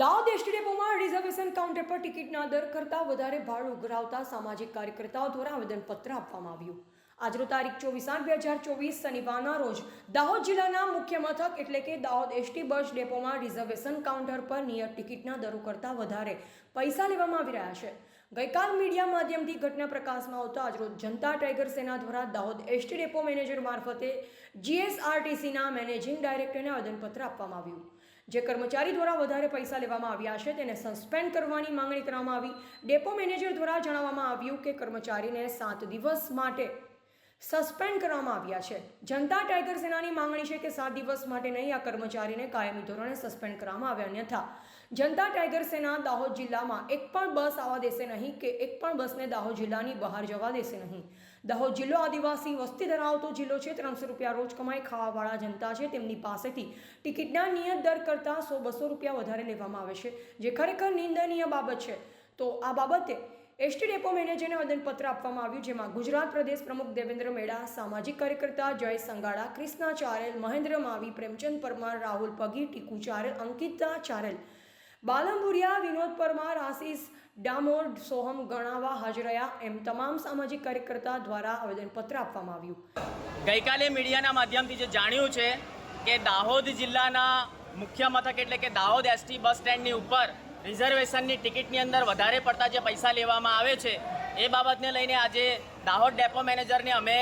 Dahod ST ડેપોમાં reservation counter પર ટિકિટના દર કરતાં વધારે ભાડું ઉઘરાવતા સામાજિક કાર્યકર્તાઓ દ્વારા આવેદનપત્ર આપવામાં આવ્યું. આજનો તારીખ ચોવીસ આઠ બે હજાર ચોવીસ શનિવારના રોજ દાહોદ જિલ્લાના મુખ્ય મથક એટલે કે દાહોદ એસટી બસ ડેપોમાં રિઝર્વેશન કાઉન્ટર પર નિયત ટિકિટના દરો કરતાં વધારે પૈસા લેવામાં આવી રહ્યા છે. ગઈકાલ મીડિયા માધ્યમથી ઘટના પ્રકાશમાં આવતા આજરોજ જનતા ટાઈગર સેના દ્વારા દાહોદ એસટી ડેપો મેનેજર મારફતે જીએસઆરટીસીના મેનેજિંગ ડાયરેક્ટરને આવેદનપત્ર આપવામાં આવ્યું. જે કર્મચારી દ્વારા વધારે પૈસા લેવામાં આવ્યા છે તેને સસ્પેન્ડ કરવાની માંગણી કરવામાં આવી. ડેપો મેનેજર દ્વારા જણાવવામાં આવ્યું કે કર્મચારીને સાત દિવસ માટે સસ્પેન્ડ કરવામાં આવ્યા છે. જનતા ટાઈગર સેનાની માંગણી છે કે સાત દિવસ માટે નહીં આ કર્મચારીને કાયમી ધોરણે સસ્પેન્ડ કરવામાં આવ્યા. અન્યથા, જનતા ટાઈગર સેના દાહોદ જિલ્લામાં એક પણ બસ આવવા દેશે નહીં કે એક પણ બસને દાહોદ જિલ્લાની બહાર જવા દેશે નહીં. દાહોદ જિલ્લો આદિવાસી વસ્તી ધરાવતો જિલ્લો છે. ત્રણસો રૂપિયા રોજ કમાઈ ખાવાવાળા જનતા છે. તેમની પાસેથી ટિકિટના નિયત દર કરતાં સો બસો રૂપિયા વધારે લેવામાં આવે છે, જે ખરેખર નિંદનીય બાબત છે. તો આ બાબતે એસટી ડેપો મેનેજરને આવેદનપત્ર આપવામાં આવ્યું, જેમાં ગુજરાત પ્રદેશ પ્રમુખ દેવેન્દ્ર મેડા, સામાજિક કાર્યકર્તા જય સંગાડા ક્રિષ્ના ચારેલ, મહેન્દ્ર માવી, પ્રેમચંદ પરમાર, રાહુલ પગી, ટીકુ ચારેલ, અંકિતા ચારેલ બાલમબુરિયા વિનોદ પરમાર, આશીષ ડામોર, સોહમ ગણાવા હાજર રહ્યા એમ તમામ સામાજિક કાર્યકર્તા દ્વારા આવેદનપત્ર આપવામાં આવ્યું. ગઈકાલે મીડિયાના માધ્યમથી જે જાણ્યું છે કે દાહોદ જિલ્લાના મુખ્ય મથક એટલે કે દાહોદ એસટી બસ સ્ટેન્ડની ઉપર રિઝર્વેશનની ટિકિટની અંદર વધારે પડતા જે પૈસા લેવામાં આવે છે, એ બાબતને લઈને આજે દાહોદ ડેપો મેનેજરને અમે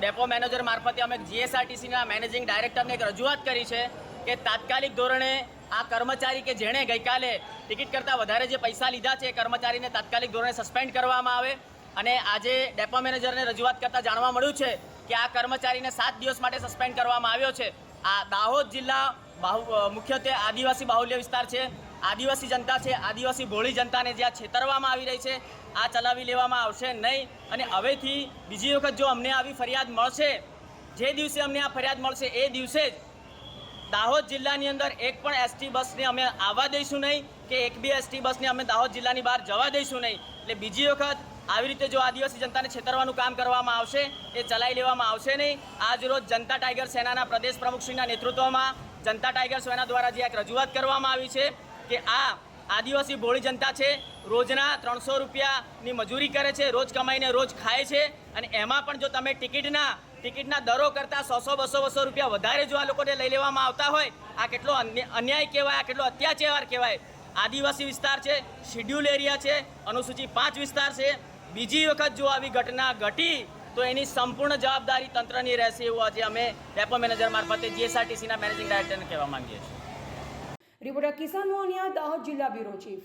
ડેપો મેનેજર મારફતે અમે જીએસઆરટીસીના મેનેજિંગ ડાયરેક્ટરને એક રજૂઆત કરી છે કે તાત્કાલિક ધોરણે આ કર્મચારી કે જેણે ગઈકાલે ટિકિટ કરતાં વધારે જે પૈસા લીધા છે, એ કર્મચારીને તાત્કાલિક ધોરણે સસ્પેન્ડ કરવામાં આવે. અને આજે ડેપો મેનેજરને રજૂઆત કરતાં જાણવા મળ્યું છે કે આ કર્મચારીને સાત દિવસ માટે સસ્પેન્ડ કરવામાં આવ્યો છે. આ દાહોદ જિલ્લા બાહુ મુખ્યત્વે આદિવાસી બાહુલ્ય વિસ્તાર છે. આદિવાસી જનતા છે, આદિવાસી ભોળી જનતાને જ્યાં છેતરવામાં આવી રહી છે, આ ચલાવી લેવામાં આવશે નહીં. અને હવેથી બીજી વખત જો અમને આવી ફરિયાદ મળશે, જે દિવસે અમને આ ફરિયાદ મળશે એ દિવસે જ દાહોદ જિલ્લાની અંદર એક પણ એસટી બસને અમે આવવા દઈશું નહીં કે એક બી એસટી બસને અમે દાહોદ જિલ્લાની બહાર જવા દઈશું નહીં. એટલે બીજી વખત આવી રીતે જો આદિવાસી જનતાને છેતરવાનું કામ કરવામાં આવશે, એ ચલાવી લેવામાં આવશે નહીં. આજ રોજ જનતા ટાઈગર સેનાના પ્રદેશ પ્રમુખશ્રીના નેતૃત્વમાં જનતા ટાઈગર સેના દ્વારા જે એક રજૂઆત કરવામાં આવી છે કે આ આદિવાસી ભોળી જનતા છે, રોજના ત્રણસો રૂપિયાની મજૂરી કરે છે, રોજ કમાઈને રોજ ખાય છે અને એમાં પણ જો તમે ટિકિટના ટિકિટના દરો કરતાં સો સો, બસો બસો રૂપિયા વધારે જો આ લોકોને લઈ લેવામાં આવતા હોય, આ કેટલો અન્ય- અન્યાય કહેવાય, આ કેટલો અત્યાચાર કહેવાય. આદિવાસી વિસ્તાર છે, શિડ્યુલ એરિયા છે અનુસૂચિ પાંચ વિસ્તાર છે. બીજી વખત જો આવી ઘટના ઘટી, તો એની સંપૂર્ણ જવાબદારી તંત્રની રહેશે એવું આજે અમે ડેપો મેનેજર મારફતે જીએસઆરટીસીના મેનેજિંગ ડાયરેક્ટરને કહેવા માંગીએ છીએ. રિપોર્ટર કિસાન મોહનિયા દાહોદ જિલ્લા બ્યુરો ચીફ.